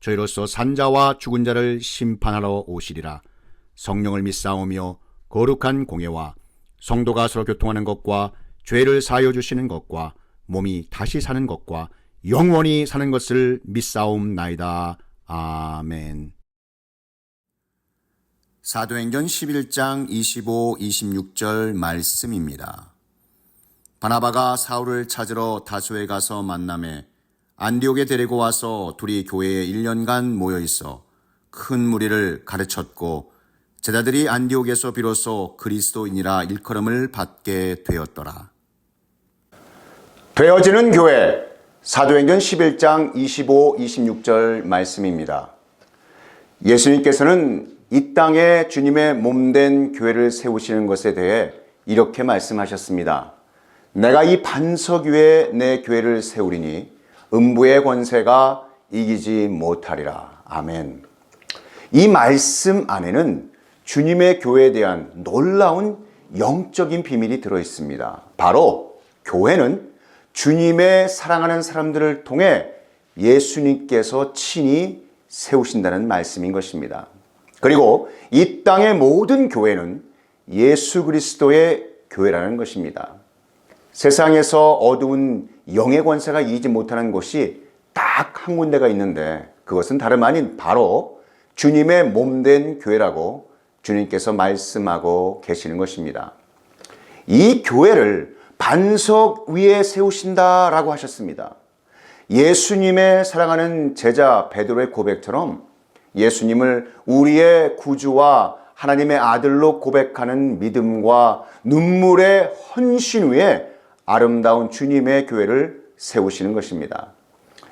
저희로서 산자와 죽은 자를 심판하러 오시리라. 성령을 믿사오며 거룩한 공예와 성도가 서로 교통하는 것과 죄를 사하여 주시는 것과 몸이 다시 사는 것과 영원히 사는 것을 믿사옵나이다. 아멘. 사도행전 11장 25, 26절 말씀입니다. 바나바가 사울을 찾으러 다소에 가서 만남에 안디옥에 데리고 와서 둘이 교회에 1년간 모여 있어 큰 무리를 가르쳤고 제자들이 안디옥에서 비로소 그리스도인이라 일컬음을 받게 되었더라. 되어지는 교회 사도행전 11장 25, 26절 말씀입니다. 예수님께서는 이 땅에 주님의 몸된 교회를 세우시는 것에 대해 이렇게 말씀하셨습니다. 내가 이 반석 위에 내 교회를 세우리니 음부의 권세가 이기지 못하리라. 아멘. 이 말씀 안에는 주님의 교회에 대한 놀라운 영적인 비밀이 들어 있습니다. 바로 교회는 주님의 사랑하는 사람들을 통해 예수님께서 친히 세우신다는 말씀인 것입니다. 그리고 이 땅의 모든 교회는 예수 그리스도의 교회라는 것입니다. 세상에서 어두운 영의 권세가 이기지 못하는 곳이 딱 한 군데가 있는데 그것은 다름 아닌 바로 주님의 몸 된 교회라고 주님께서 말씀하고 계시는 것입니다. 이 교회를 반석 위에 세우신다라고 하셨습니다. 예수님의 사랑하는 제자 베드로의 고백처럼 예수님을 우리의 구주와 하나님의 아들로 고백하는 믿음과 눈물의 헌신 위에 아름다운 주님의 교회를 세우시는 것입니다.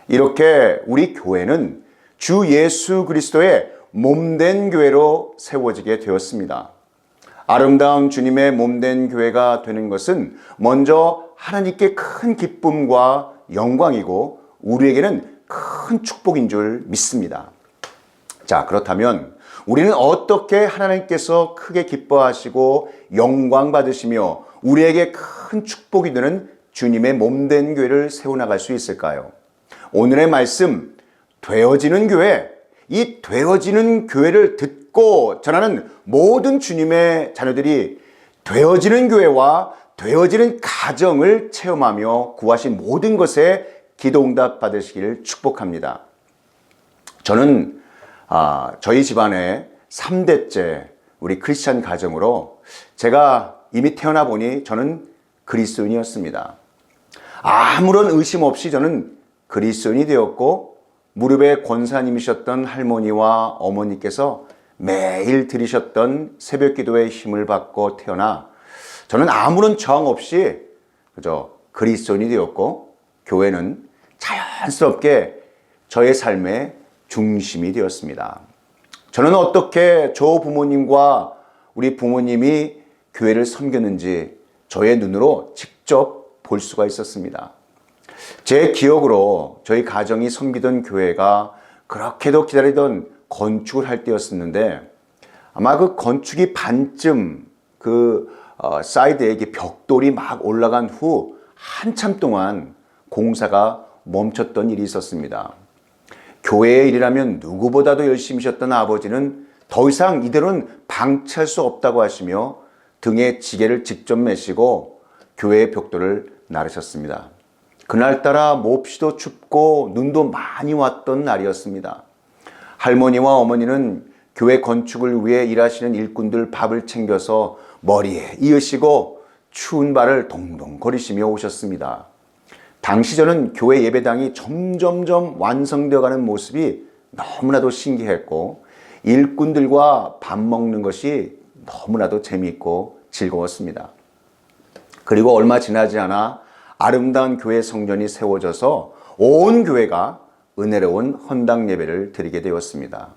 이렇게 우리 교회는 주 예수 그리스도의 몸된 교회로 세워지게 되었습니다. 아름다운 주님의 몸된 교회가 되는 것은 먼저 하나님께 큰 기쁨과 영광이고 우리에게는 큰 축복인 줄 믿습니다. 자, 그렇다면 우리는 어떻게 하나님께서 크게 기뻐하시고 영광 받으시며 우리에게 큰 축복이 되는 주님의 몸된 교회를 세워나갈 수 있을까요? 오늘의 말씀, 되어지는 교회, 이 되어지는 교회를 듣고 전하는 모든 주님의 자녀들이 되어지는 교회와 되어지는 가정을 체험하며 구하신 모든 것에 기도응답 받으시기를 축복합니다. 저는 아, 저희 집안의 3대째 우리 크리스찬 가정으로 제가 이미 태어나 보니 저는 그리스도인이었습니다. 아무런 의심 없이 저는 그리스도인이 되었고 무릎에 권사님이셨던 할머니와 어머니께서 매일 들이셨던 새벽 기도의 힘을 받고 태어나 저는 아무런 저항 없이 그저 그리스도인이 되었고 교회는 자연스럽게 저의 삶의 중심이 되었습니다. 저는 어떻게 저 부모님과 우리 부모님이 교회를 섬겼는지 저의 눈으로 직접 볼 수가 있었습니다. 제 기억으로 저희 가정이 섬기던 교회가 그렇게도 기다리던 건축을 할 때였었는데 아마 그 건축이 반쯤 그 어, 사이드에 벽돌이 막 올라간 후 한참 동안 공사가 멈췄던 일이 있었습니다. 교회의 일이라면 누구보다도 열심히 하셨던 아버지는 더 이상 이대로는 방치할 수 없다고 하시며 등에 지게를 직접 매시고 교회의 벽돌을 나르셨습니다. 그날따라 몹시도 춥고 눈도 많이 왔던 날이었습니다. 할머니와 어머니는 교회 건축을 위해 일하시는 일꾼들 밥을 챙겨서 머리에 이으시고 추운 발을 동동 거리시며 오셨습니다. 당시 저는 교회 예배당이 점점점 완성되어 가는 모습이 너무나도 신기했고 일꾼들과 밥 먹는 것이 너무나도 재미있고 즐거웠습니다. 그리고 얼마 지나지 않아 아름다운 교회 성전이 세워져서 온 교회가 은혜로운 헌당 예배를 드리게 되었습니다.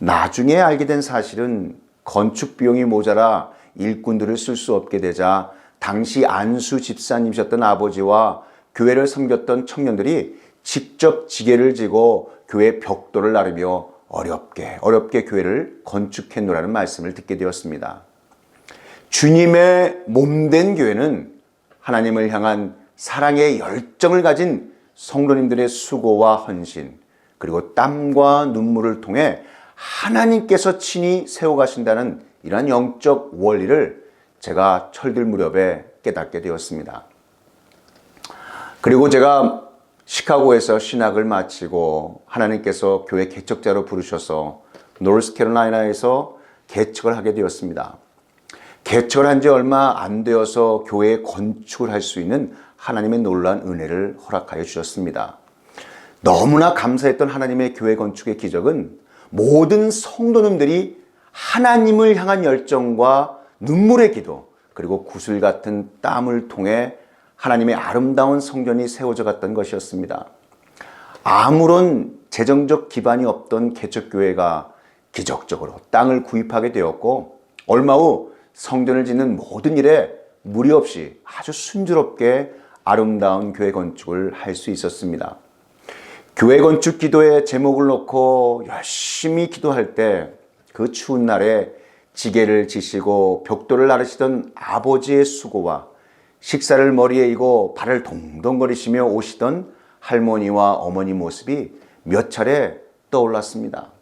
나중에 알게 된 사실은 건축 비용이 모자라 일꾼들을 쓸 수 없게 되자 당시 안수 집사님이셨던 아버지와 교회를 섬겼던 청년들이 직접 지게를 지고 교회 벽돌을 나르며 어렵게 어렵게 교회를 건축해 놓으라는 말씀을 듣게 되었습니다. 주님의 몸된 교회는 하나님을 향한 사랑의 열정을 가진 성도님들의 수고와 헌신, 그리고 땀과 눈물을 통해 하나님께서 친히 세워가신다는 이러한 영적 원리를 제가 철들 무렵에 깨닫게 되었습니다. 그리고 제가 시카고에서 신학을 마치고 하나님께서 교회 개척자로 부르셔서 노스캐롤라이나에서 개척을 하게 되었습니다. 개척을 한 지 얼마 안 되어서 교회 건축을 할 수 있는 하나님의 놀란 은혜를 허락하여 주셨습니다. 너무나 감사했던 하나님의 교회 건축의 기적은 모든 성도님들이 하나님을 향한 열정과 눈물의 기도 그리고 구슬 같은 땀을 통해 하나님의 아름다운 성전이 세워져 갔던 것이었습니다. 아무런 재정적 기반이 없던 개척교회가 기적적으로 땅을 구입하게 되었고 얼마 후 성전을 짓는 모든 일에 무리 없이 아주 순조롭게 아름다운 교회 건축을 할 수 있었습니다. 교회 건축 기도에 제목을 놓고 열심히 기도할 때 그 추운 날에 지게를 지시고 벽돌을 나르시던 아버지의 수고와 식사를 머리에 이고 발을 동동거리시며 오시던 할머니와 어머니 모습이 몇 차례 떠올랐습니다.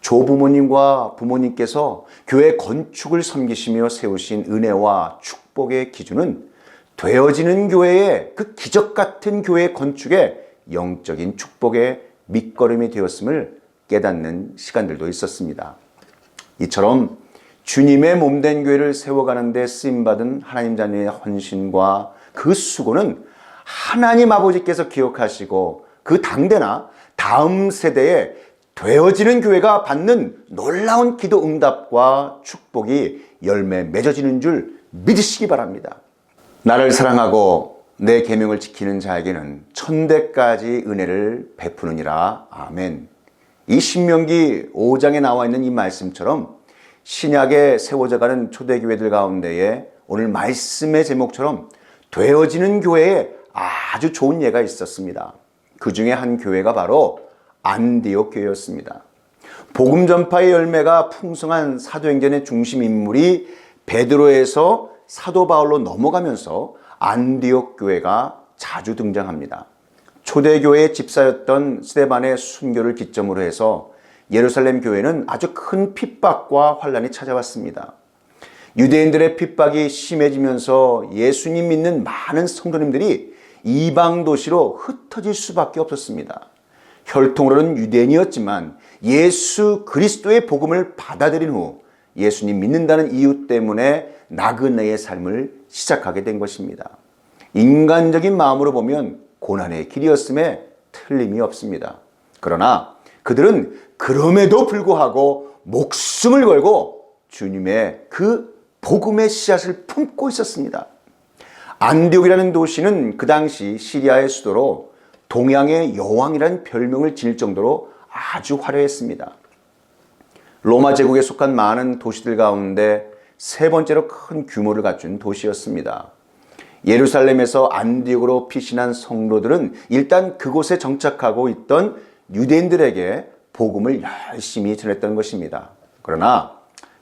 조부모님과 부모님께서 교회 건축을 섬기시며 세우신 은혜와 축복의 기준은 되어지는 교회의 그 기적 같은 교회 건축의 영적인 축복의 밑거름이 되었음을 깨닫는 시간들도 있었습니다. 이처럼 주님의 몸된 교회를 세워가는데 쓰임받은 하나님 자녀의 헌신과 그 수고는 하나님 아버지께서 기억하시고 그 당대나 다음 세대에 되어지는 교회가 받는 놀라운 기도 응답과 축복이 열매 맺어지는 줄 믿으시기 바랍니다. 나를 사랑하고 내 계명을 지키는 자에게는 천대까지 은혜를 베푸느니라. 아멘. 이 신명기 5장에 나와 있는 이 말씀처럼 신약에 세워져 가는 초대 교회들 가운데에 오늘 말씀의 제목처럼 되어지는 교회에 아주 좋은 예가 있었습니다. 그 중에 한 교회가 바로 안디옥 교회였습니다. 복음 전파의 열매가 풍성한 사도행전의 중심 인물이 베드로에서 사도 바울로 넘어가면서 안디옥 교회가 자주 등장합니다. 초대교회의 집사였던 스데반의 순교를 기점으로 해서 예루살렘 교회는 아주 큰 핍박과 환란이 찾아왔습니다. 유대인들의 핍박이 심해지면서 예수님 믿는 많은 성도님들이 이방 도시로 흩어질 수밖에 없었습니다. 혈통으로는 유대인이었지만 예수 그리스도의 복음을 받아들인 후 예수님 믿는다는 이유 때문에 나그네의 삶을 시작하게 된 것입니다. 인간적인 마음으로 보면 고난의 길이었음에 틀림이 없습니다. 그러나 그들은 그럼에도 불구하고 목숨을 걸고 주님의 그 복음의 씨앗을 품고 있었습니다. 안디옥이라는 도시는 그 당시 시리아의 수도로 동양의 여왕이라는 별명을 지닐 정도로 아주 화려했습니다. 로마 제국에 속한 많은 도시들 가운데 세 번째로 큰 규모를 갖춘 도시였습니다. 예루살렘에서 안디옥으로 피신한 성도들은 일단 그곳에 정착하고 있던 유대인들에게 복음을 열심히 전했던 것입니다. 그러나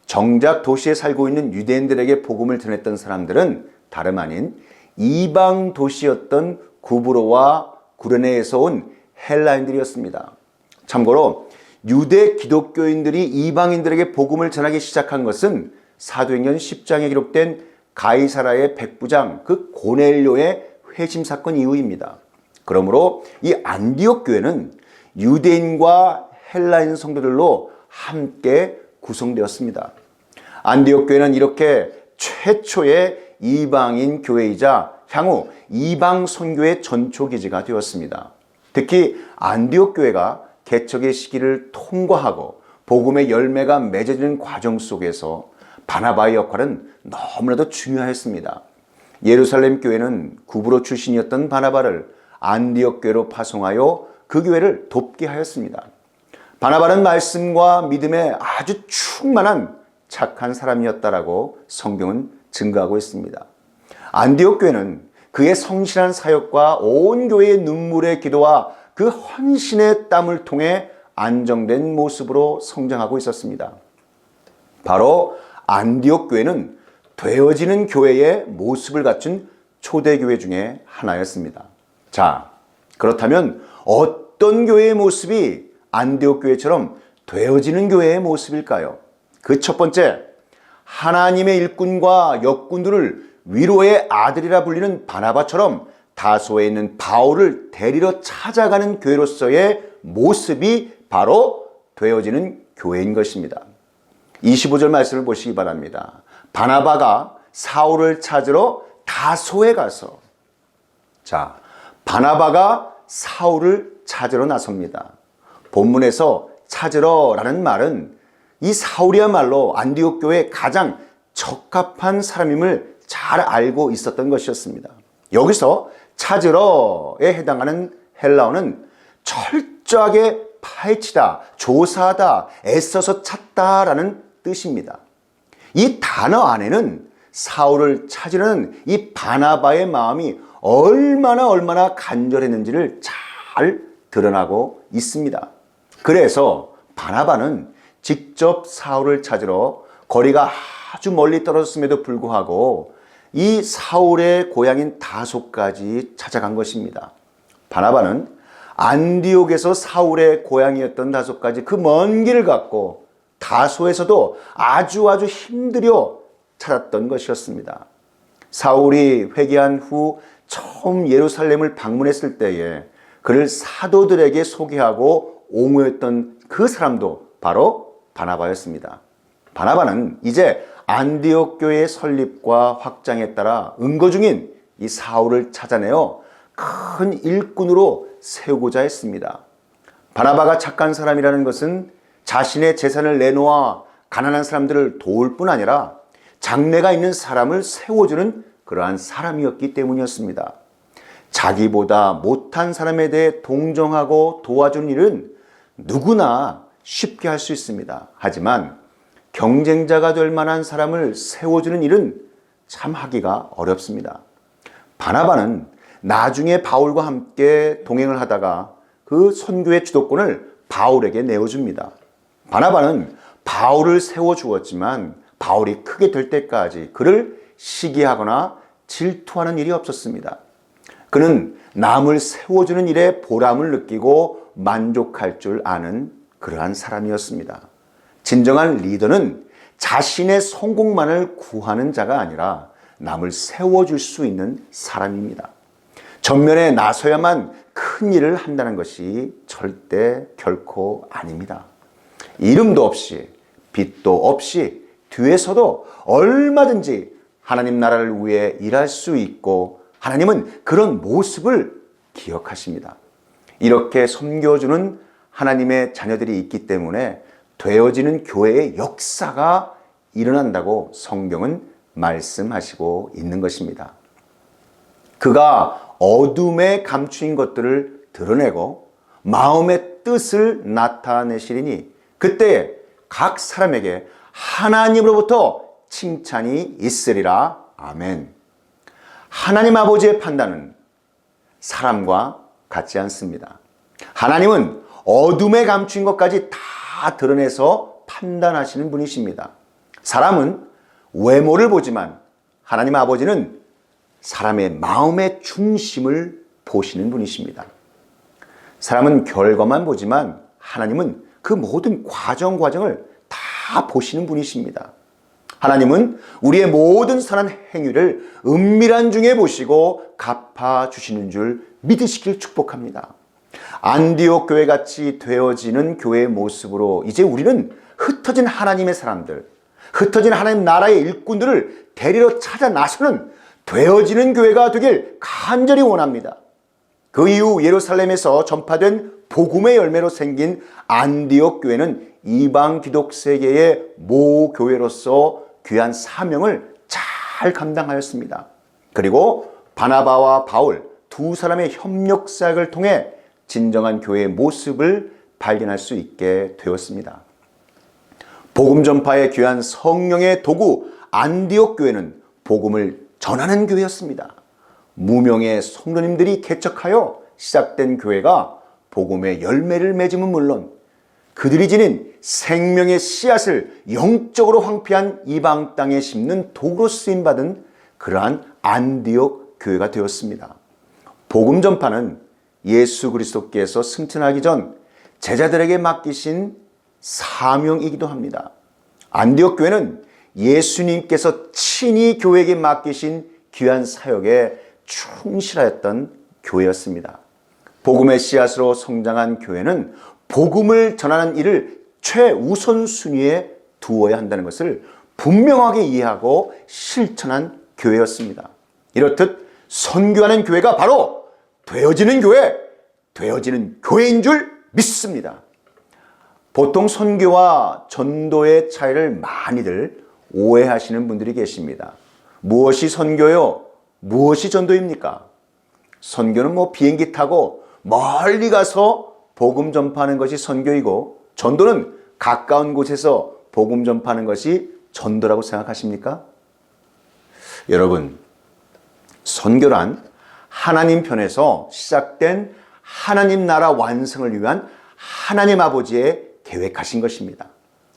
정작 도시에 살고 있는 유대인들에게 복음을 전했던 사람들은 다름 아닌 이방 도시였던 구브로와 구레네에서 온 헬라인들이었습니다. 참고로 유대 기독교인들이 이방인들에게 복음을 전하기 시작한 것은 사도행전 10장에 기록된 가이사라의 백부장 그 고넬료의 회심 사건 이후입니다. 그러므로 이 안디옥 교회는 유대인과 헬라인 성도들로 함께 구성되었습니다. 안디옥 교회는 이렇게 최초의 이방인 교회이자 향후 이방 선교의 전초 기지가 되었습니다. 특히 안디옥 교회가 개척의 시기를 통과하고 복음의 열매가 맺어지는 과정 속에서 바나바의 역할은 너무나도 중요했습니다. 예루살렘 교회는 구브로 출신이었던 바나바를 안디옥 교회로 파송하여 그 교회를 돕게 하였습니다. 바나바는 말씀과 믿음에 아주 충만한 착한 사람이었다라고 성경은 증거하고 있습니다. 안디옥 교회는 그의 성실한 사역과 온 교회의 눈물의 기도와 그 헌신의 땀을 통해 안정된 모습으로 성장하고 있었습니다. 바로 안디옥 교회는 되어지는 교회의 모습을 갖춘 초대교회 중에 하나였습니다. 자, 그렇다면 어떤 교회의 모습이 안디옥 교회처럼 되어지는 교회의 모습일까요? 그 첫 번째, 하나님의 일꾼과 역군들을 위로의 아들이라 불리는 바나바처럼 다소에 있는 바울을 데리러 찾아가는 교회로서의 모습이 바로 되어지는 교회인 것입니다. 25절 말씀을 보시기 바랍니다. 바나바가 사울을 찾으러 다소에 가서 자, 바나바가 사울을 찾으러 나섭니다. 본문에서 찾으러 라는 말은 이 사울이야말로 안디옥 교회의 가장 적합한 사람임을 잘 알고 있었던 것이었습니다. 여기서 찾으러에 해당하는 헬라어는 철저하게 파헤치다, 조사하다, 애써서 찾다라는 뜻입니다. 이 단어 안에는 사울을 찾으려는 이 바나바의 마음이 얼마나 얼마나 간절했는지를 잘 드러나고 있습니다. 그래서 바나바는 직접 사울을 찾으러 거리가 아주 멀리 떨어졌음에도 불구하고 이 사울의 고향인 다소까지 찾아간 것입니다. 바나바는 안디옥에서 사울의 고향이었던 다소까지 그 먼 길을 갔고 다소에서도 아주 아주 힘들여 찾았던 것이었습니다. 사울이 회개한 후 처음 예루살렘을 방문했을 때에 그를 사도들에게 소개하고 옹호했던 그 사람도 바로 바나바였습니다. 바나바는 이제 안디옥 교회의 설립과 확장에 따라 은거 중인 이 사울을 찾아내어 큰 일꾼으로 세우고자 했습니다. 바나바가 착한 사람이라는 것은 자신의 재산을 내놓아 가난한 사람들을 도울 뿐 아니라 장래가 있는 사람을 세워주는 그러한 사람이었기 때문이었습니다. 자기보다 못한 사람에 대해 동정하고 도와주는 일은 누구나 쉽게 할 수 있습니다. 하지만 경쟁자가 될 만한 사람을 세워주는 일은 참 하기가 어렵습니다. 바나바는 나중에 바울과 함께 동행을 하다가 그 선교의 주도권을 바울에게 내어줍니다. 바나바는 바울을 세워주었지만 바울이 크게 될 때까지 그를 시기하거나 질투하는 일이 없었습니다. 그는 남을 세워주는 일에 보람을 느끼고 만족할 줄 아는 그러한 사람이었습니다. 진정한 리더는 자신의 성공만을 구하는 자가 아니라 남을 세워줄 수 있는 사람입니다. 전면에 나서야만 큰 일을 한다는 것이 절대 결코 아닙니다. 이름도 없이, 빛도 없이, 뒤에서도 얼마든지 하나님 나라를 위해 일할 수 있고, 하나님은 그런 모습을 기억하십니다. 이렇게 섬겨주는 하나님의 자녀들이 있기 때문에 되어지는 교회의 역사가 일어난다고 성경은 말씀하시고 있는 것입니다. 그가 어둠에 감추인 것들을 드러내고 마음의 뜻을 나타내시리니 그때 각 사람에게 하나님으로부터 칭찬이 있으리라. 아멘. 하나님 아버지의 판단은 사람과 같지 않습니다. 하나님은 어둠에 감춘 것까지 다 드러내서 판단하시는 분이십니다. 사람은 외모를 보지만 하나님 아버지는 사람의 마음의 중심을 보시는 분이십니다. 사람은 결과만 보지만 하나님은 그 모든 과정 과정을 다 보시는 분이십니다. 하나님은 우리의 모든 선한 행위를 은밀한 중에 보시고 갚아 주시는 줄 믿으시길 축복합니다. 안디옥 교회 같이 되어지는 교회의 모습으로 이제 우리는 흩어진 하나님의 사람들, 흩어진 하나님 나라의 일꾼들을 데리러 찾아 나서는 되어지는 교회가 되길 간절히 원합니다. 그 이후 예루살렘에서 전파된 복음의 열매로 생긴 안디옥 교회는 이방 기독 세계의 모 교회로서 귀한 사명을 잘 감당하였습니다. 그리고 바나바와 바울 두 사람의 협력 사역을 통해 진정한 교회의 모습을 발견할 수 있게 되었습니다. 복음 전파에 귀한 성령의 도구 안디옥 교회는 복음을 전하는 교회였습니다. 무명의 성도님들이 개척하여 시작된 교회가 복음의 열매를 맺음은 물론 그들이 지닌 생명의 씨앗을 영적으로 황폐한 이방 땅에 심는 도구로 쓰임 받은 그러한 안디옥 교회가 되었습니다. 복음 전파는 예수 그리스도께서 승천하기 전 제자들에게 맡기신 사명이기도 합니다. 안디옥 교회는 예수님께서 친히 교회에게 맡기신 귀한 사역에 충실하였던 교회였습니다. 복음의 씨앗으로 성장한 교회는 복음을 전하는 일을 최우선순위에 두어야 한다는 것을 분명하게 이해하고 실천한 교회였습니다. 이렇듯 선교하는 교회가 바로 되어지는 교회, 되어지는 교회인 줄 믿습니다. 보통 선교와 전도의 차이를 많이들 오해하시는 분들이 계십니다. 무엇이 선교요? 무엇이 전도입니까? 선교는 뭐 비행기 타고 멀리 가서 복음 전파하는 것이 선교이고 전도는 가까운 곳에서 복음 전파하는 것이 전도라고 생각하십니까? 여러분, 선교란 하나님 편에서 시작된 하나님 나라 완성을 위한 하나님 아버지의 계획하신 것입니다.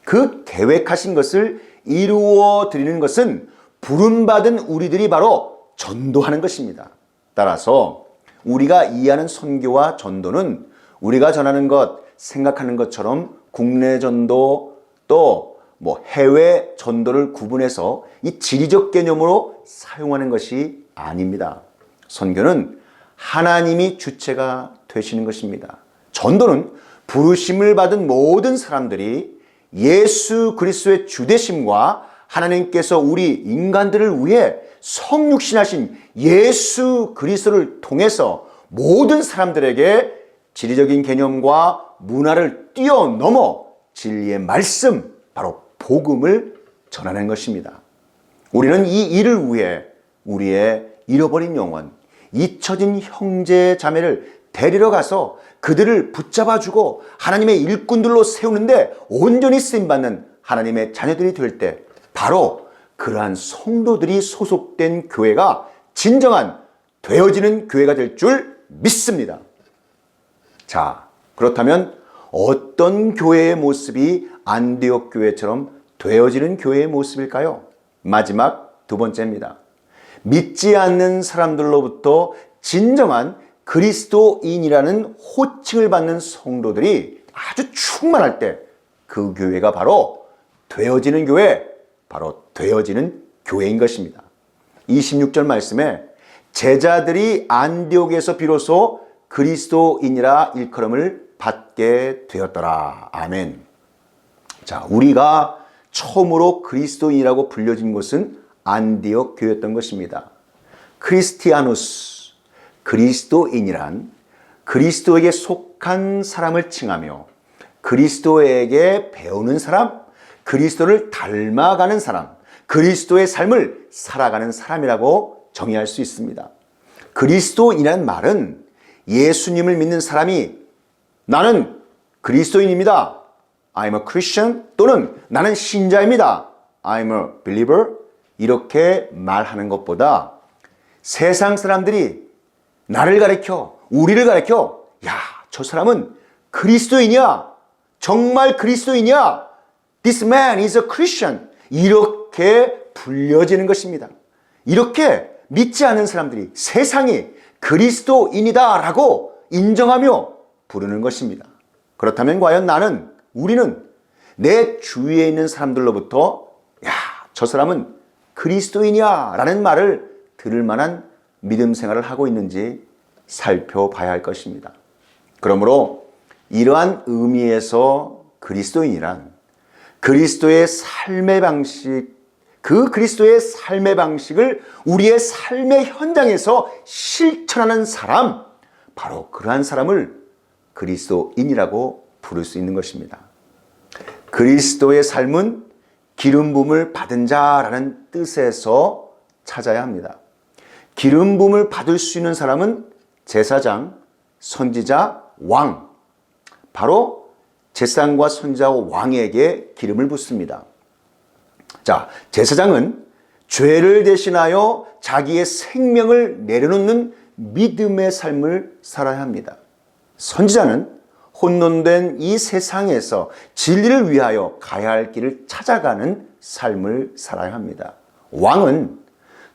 그 계획하신 것을 이루어 드리는 것은 부름받은 우리들이 바로 전도하는 것입니다. 따라서 우리가 이해하는 선교와 전도는 우리가 전하는 것, 생각하는 것처럼 국내 전도 또 뭐 해외 전도를 구분해서 이 지리적 개념으로 사용하는 것이 아닙니다. 선교는 하나님이 주체가 되시는 것입니다. 전도는 부르심을 받은 모든 사람들이 예수 그리스도의 주대심과 하나님께서 우리 인간들을 위해 성육신하신 예수 그리스도를 통해서 모든 사람들에게 지리적인 개념과 문화를 뛰어넘어 진리의 말씀, 바로 복음을 전하는 것입니다. 우리는 이 일을 위해 우리의 잃어버린 영혼, 잊혀진 형제 자매를 데리러 가서 그들을 붙잡아주고 하나님의 일꾼들로 세우는데 온전히 쓰임받는 하나님의 자녀들이 될 때 바로 그러한 성도들이 소속된 교회가 진정한 되어지는 교회가 될 줄 믿습니다. 자, 그렇다면 어떤 교회의 모습이 안디옥 교회처럼 되어지는 교회의 모습일까요? 마지막 두 번째입니다. 믿지 않는 사람들로부터 진정한 그리스도인이라는 호칭을 받는 성도들이 아주 충만할 때 그 교회가 바로 되어지는 교회, 바로 되어지는 교회인 것입니다. 26절 말씀에 제자들이 안디옥에서 비로소 그리스도인이라 일컬음을 받게 되었더라. 아멘. 자, 우리가 처음으로 그리스도인이라고 불려진 곳은 안디옥 교회였던 것입니다. 크리스티아누스, 그리스도인이란 그리스도에게 속한 사람을 칭하며 그리스도에게 배우는 사람, 그리스도를 닮아가는 사람, 그리스도의 삶을 살아가는 사람이라고 정의할 수 있습니다. 그리스도인이라는 말은 예수님을 믿는 사람이 나는 그리스도인입니다. I'm a Christian 또는 나는 신자입니다. I'm a believer 이렇게 말하는 것보다 세상 사람들이 나를 가리켜 우리를 가리켜 야, 저 사람은 그리스도인이야. 정말 그리스도인이야. This man is a Christian. 이렇게 불려지는 것입니다. 이렇게 믿지 않은 사람들이 세상이 그리스도인이다라고 인정하며 부르는 것입니다. 그렇다면 과연 나는, 우리는 내 주위에 있는 사람들로부터 야, 저 사람은 그리스도인이야 라는 말을 들을 만한 믿음 생활을 하고 있는지 살펴봐야 할 것입니다. 그러므로 이러한 의미에서 그리스도인이란 그리스도의 삶의 방식, 그 그리스도의 삶의 방식을 우리의 삶의 현장에서 실천하는 사람, 바로 그러한 사람을 그리스도인이라고 부를 수 있는 것입니다. 그리스도의 삶은 기름 부음을 받은 자라는 뜻에서 찾아야 합니다. 기름 부음을 받을 수 있는 사람은 제사장, 선지자, 왕. 바로 제사장과 선지자와 왕에게 기름을 붓습니다. 자, 제사장은 죄를 대신하여 자기의 생명을 내려놓는 믿음의 삶을 살아야 합니다. 선지자는 혼돈된 이 세상에서 진리를 위하여 가야 할 길을 찾아가는 삶을 살아야 합니다. 왕은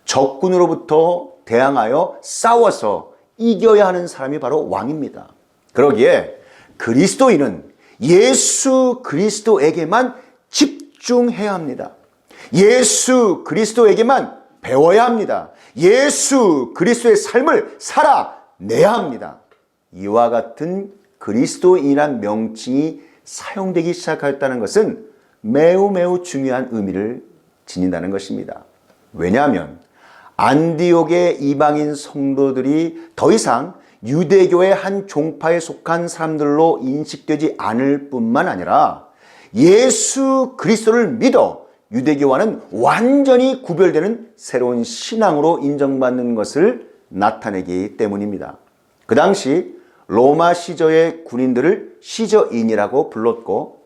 적군으로부터 대항하여 싸워서 이겨야 하는 사람이 바로 왕입니다. 그러기에 그리스도인은 예수 그리스도에게만 집중해야 합니다. 예수 그리스도에게만 배워야 합니다. 예수 그리스도의 삶을 살아내야 합니다. 이와 같은 그리스도인이란 명칭이 사용되기 시작하였다는 것은 매우 매우 중요한 의미를 지닌다는 것입니다. 왜냐하면 안디옥의 이방인 성도들이 더 이상 유대교의 한 종파에 속한 사람들로 인식되지 않을 뿐만 아니라 예수 그리스도를 믿어 유대교와는 완전히 구별되는 새로운 신앙으로 인정받는 것을 나타내기 때문입니다. 그 당시 로마 시저의 군인들을 시저인이라고 불렀고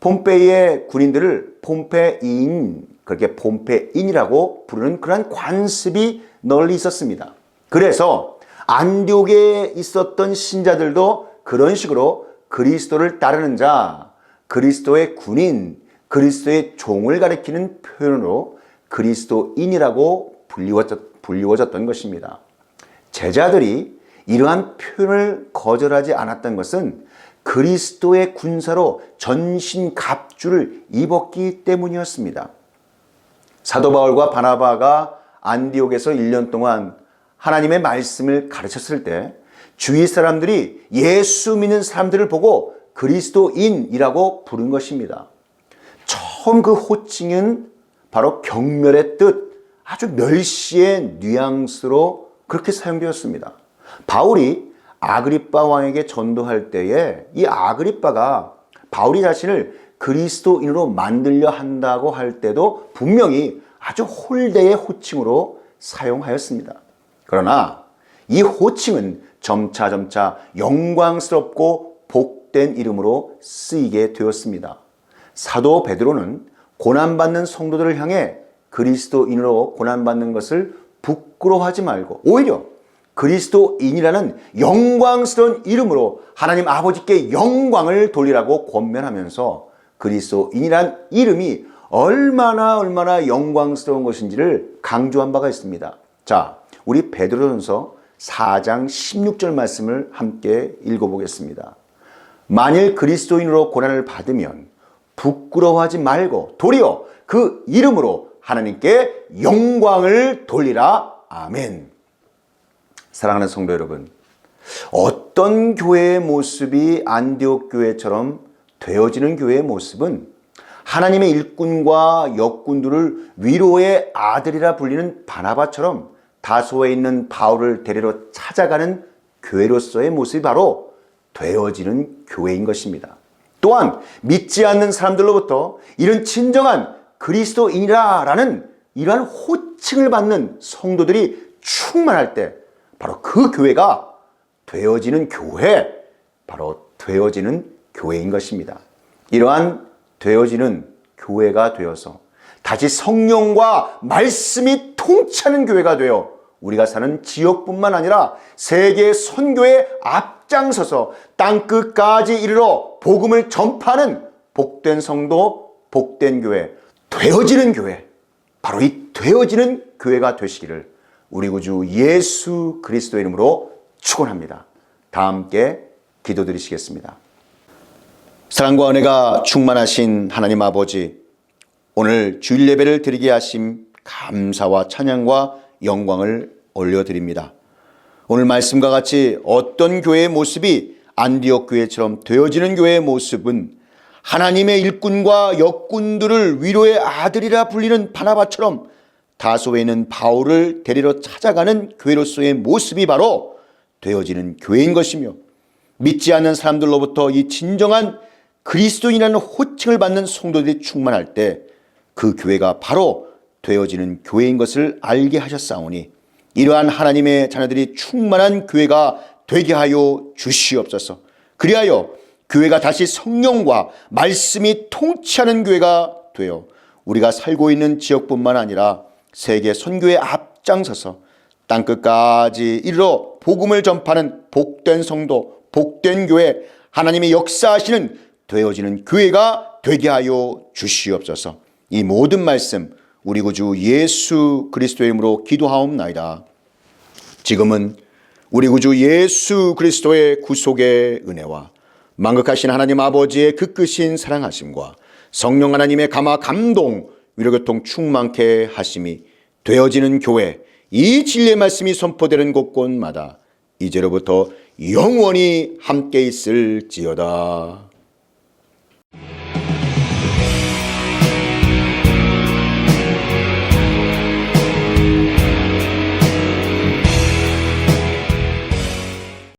폼페이의 군인들을 폼페인 그렇게 폼페인이라고 부르는 그러한 관습이 널리 있었습니다. 그래서 안디옥에 있었던 신자들도 그런 식으로 그리스도를 따르는 자, 그리스도의 군인, 그리스도의 종을 가리키는 표현으로 그리스도인이라고 불리워졌 던 것입니다. 제자들이 이러한 표현을 거절하지 않았던 것은 그리스도의 군사로 전신 갑주를 입었기 때문이었습니다. 사도 바울과 바나바가 안디옥에서 1년 동안 하나님의 말씀을 가르쳤을 때 주위 사람들이 예수 믿는 사람들을 보고 그리스도인이라고 부른 것입니다. 처음 그 호칭은 바로 경멸의 뜻, 아주 멸시의 뉘앙스로 그렇게 사용되었습니다. 바울이 아그리빠 왕에게 전도할 때에 이 아그리빠가 바울이 자신을 그리스도인으로 만들려 한다고 할 때도 분명히 아주 홀대의 호칭으로 사용하였습니다. 그러나 이 호칭은 점차 점차 영광스럽고 복된 이름으로 쓰이게 되었습니다. 사도 베드로는 고난받는 성도들을 향해 그리스도인으로 고난받는 것을 부끄러워하지 말고 오히려 그리스도인이라는 영광스러운 이름으로 하나님 아버지께 영광을 돌리라고 권면하면서 그리스도인이란 이름이 얼마나 얼마나 영광스러운 것인지를 강조한 바가 있습니다. 자, 우리 베드로전서 4장 16절 말씀을 함께 읽어보겠습니다. 만일 그리스도인으로 고난을 받으면 부끄러워하지 말고 도리어 그 이름으로 하나님께 영광을 돌리라. 아멘. 사랑하는 성도 여러분, 어떤 교회의 모습이 안디옥 교회처럼 되어지는 교회의 모습은 하나님의 일꾼과 역군들을 위로의 아들이라 불리는 바나바처럼 다소에 있는 바울을 데리러 찾아가는 교회로서의 모습이 바로 되어지는 교회인 것입니다. 또한 믿지 않는 사람들로부터 이런 진정한 그리스도인이라라는 이러한 호칭을 받는 성도들이 충만할 때 바로 그 교회가 되어지는 교회, 바로 되어지는 교회인 것입니다. 이러한 되어지는 교회가 되어서 다시 성령과 말씀이 통치하는 교회가 되어 우리가 사는 지역뿐만 아니라 세계 선교에 앞장서서 땅 끝까지 이르러 복음을 전파하는 복된 성도, 복된 교회, 되어지는 교회, 바로 이 되어지는 교회가 되시기를 우리 구주 예수 그리스도 이름으로 축원합니다. 다 함께 기도드리시겠습니다. 사랑과 은혜가 충만하신 하나님 아버지, 오늘 주일 예배를 드리게 하심 감사와 찬양과 영광을 올려드립니다. 오늘 말씀과 같이 어떤 교회의 모습이 안디옥 교회처럼 되어지는 교회의 모습은 하나님의 일꾼과 역군들을 위로의 아들이라 불리는 바나바처럼 다소에 있는 바울을 데리러 찾아가는 교회로서의 모습이 바로 되어지는 교회인 것이며 믿지 않는 사람들로부터 이 진정한 그리스도인이라는 호칭을 받는 성도들이 충만할 때 그 교회가 바로 되어지는 교회인 것을 알게 하셨사오니 이러한 하나님의 자녀들이 충만한 교회가 되게 하여 주시옵소서. 그리하여 교회가 다시 성령과 말씀이 통치하는 교회가 되어 우리가 살고 있는 지역뿐만 아니라 세계 선교에 앞장서서 땅끝까지 이르러 복음을 전파하는 복된 성도, 복된 교회, 하나님의 역사하시는 되어지는 교회가 되게 하여 주시옵소서. 이 모든 말씀 우리 구주 예수 그리스도의 이름으로 기도하옵나이다. 지금은 우리 구주 예수 그리스도의 구속의 은혜와 망극하신 하나님 아버지의 그 끝인 사랑하심과 성령 하나님의 감화 감동 위로교통 충만케 하심이 되어지는 교회 이 진리의 말씀이 선포되는 곳곳마다 이제로부터 영원히 함께 있을지어다.